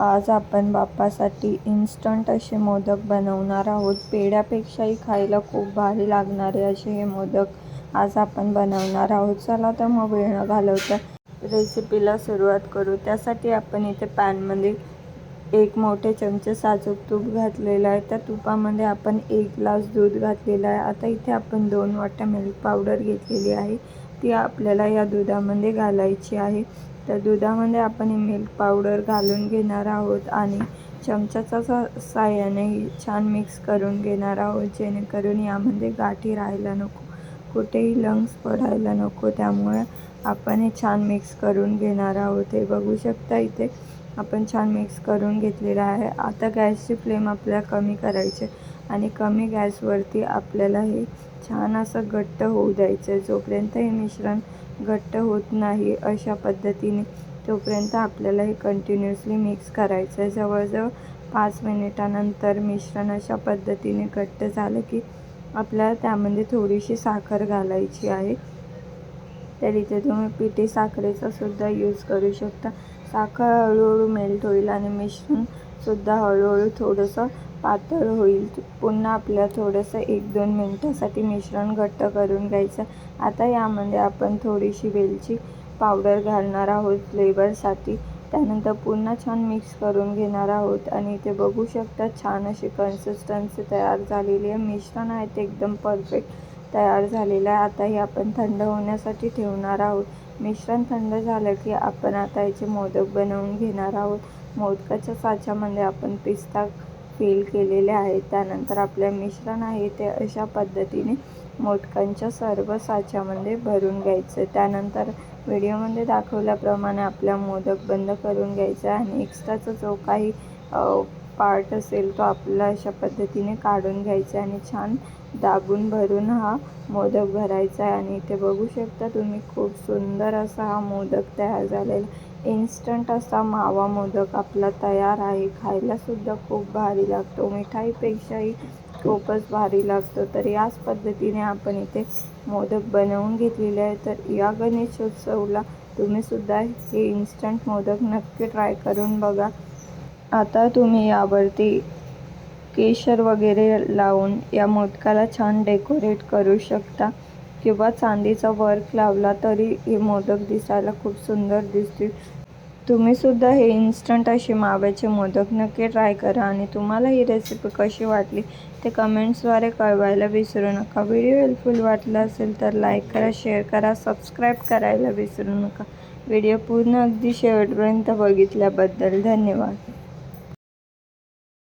आज आपण बाप्पासाठी इन्स्टंट असे मोदक बनवणार आहोत. पेढ्यापेक्षाही खायला खूप भारी लागणारे असे हे मोदक आज आपण बनवणार आहोत. चला तर मग वेळ न घालवता रेसिपीला सुरुवात करू. त्यासाठी आपण इथे पॅनमध्ये एक मोठे चमचे साजूक तूप घातलेलं आहे. त्या तुपामध्ये आपण एक ग्लास दूध घातलेलं आहे. आता इथे आपण दोन वाट्या मिल्क पावडर घेतलेली आहे. ती आपल्याला या दुधामध्ये घालायची आहे. तर दुधामध्ये आपण मिल्क पावडर घालून घेणार आहोत आणि चमच्याच्या सा साह्याने छान मिक्स करून घेणार आहोत जेणेकरून यामध्ये गाठी राहायला नको कुठेही लंग्स पडायला नको. त्यामुळे आपण हे छान मिक्स करून घेणार आहोत. हे बघू शकता इथे आपण छान मिक्स करून घेतलेलं आहे. आता गॅसची फ्लेम आपल्याला कमी करायची आणि कमी गॅसवरती आपल्याला हे छान असं घट्ट होऊ द्यायचं आहे. जोपर्यंत हे मिश्रण घट्ट होत नाही अशा पद्धतीने तोपर्यंत आपल्याला हे कंटिन्युअसली मिक्स करायचं आहे. जवळजवळ पाच मिनिटानंतर मिश्रण अशा पद्धतीने घट्ट झालं की आपल्याला त्यामध्ये थोडीशी साखर घालायची आहे. तर इथे तुम्ही पिठी साखरेचा सुद्धा यूज करू शकता. साखर हळूहळू मेल्ट होईल आणि मिश्रण सुद्धा हळूहळू थोडंसं पातळ होईल. पुन्हा आपल्याला थोडंसं एक दोन मिनटासाठी मिश्रण घट्ट करून घ्यायचं. आता यामध्ये आपण थोडीशी वेलची पावडर घालणार आहोत फ्लेवरसाठी. त्यानंतर पुन्हा छान मिक्स करून घेणार आहोत. आणि इथे बघू शकता छान अशी कन्सिस्टन्सी तयार झालेली आहे. मिश्रण आहे ते एकदम परफेक्ट तयार झालेलं आहे. आता हे आपण थंड होण्यासाठी ठेवणार आहोत. मिश्रण थंड झालं की आपण आता याचे मोदक बनवून घेणार आहोत. मोदकाच्या साच्यामध्ये आपण पिस्ता फील केलेले आहेत. त्यानंतर आपले मिश्रण आहे ते अशा पद्धतीने मोदकांच्या सर्व साच्यामध्ये भरून घ्यायचं. त्यानंतर व्हिडिओमध्ये दाखवल्याप्रमाणे आपला मोदक बंद करून घ्यायचा आहे आणि एक्स्ट्राचा जो काही पार्ट असेल तो आपला अशा पद्धतीने काढून घ्यायचा आणि छान दाबून भरून हा मोदक भरायचा आहे. आणि इथे बघू शकता तुम्ही खूप सुंदर असा हा मोदक तयार झालेला इन्स्टंट असा मावा मोदक आपला तयार आहे. खायलासुद्धा खूप भारी लागतो. मिठाईपेक्षाही खूपच भारी लागतो. तर याच पद्धतीने आपण इथे मोदक बनवून घेतलेले आहे तर या गणेशोत्सवला तुम्हीसुद्धा हे इन्स्टंट मोदक नक्की ट्राय करून बघा. आता तुम्ही यावरती केशर वगैरे लावून या मोदकाला छान डेकोरेट करू शकता. किंवा चांदीचा वर्क लावला तरी हे मोदक दिसायला खूप सुंदर दिसतील. तुम्हीसुद्धा हे इन्स्टंट असे माव्याचे मोदक नक्की ट्राय करा आणि तुम्हाला ही रेसिपी कशी वाटली ते कमेंट्सद्वारे कळवायला विसरू नका. व्हिडिओ हेल्पफुल वाटला असेल तर लाईक करा शेअर करा सबस्क्राईब करायला विसरू नका. व्हिडिओ पूर्ण अगदी शेवटपर्यंत बघितल्याबद्दल धन्यवाद.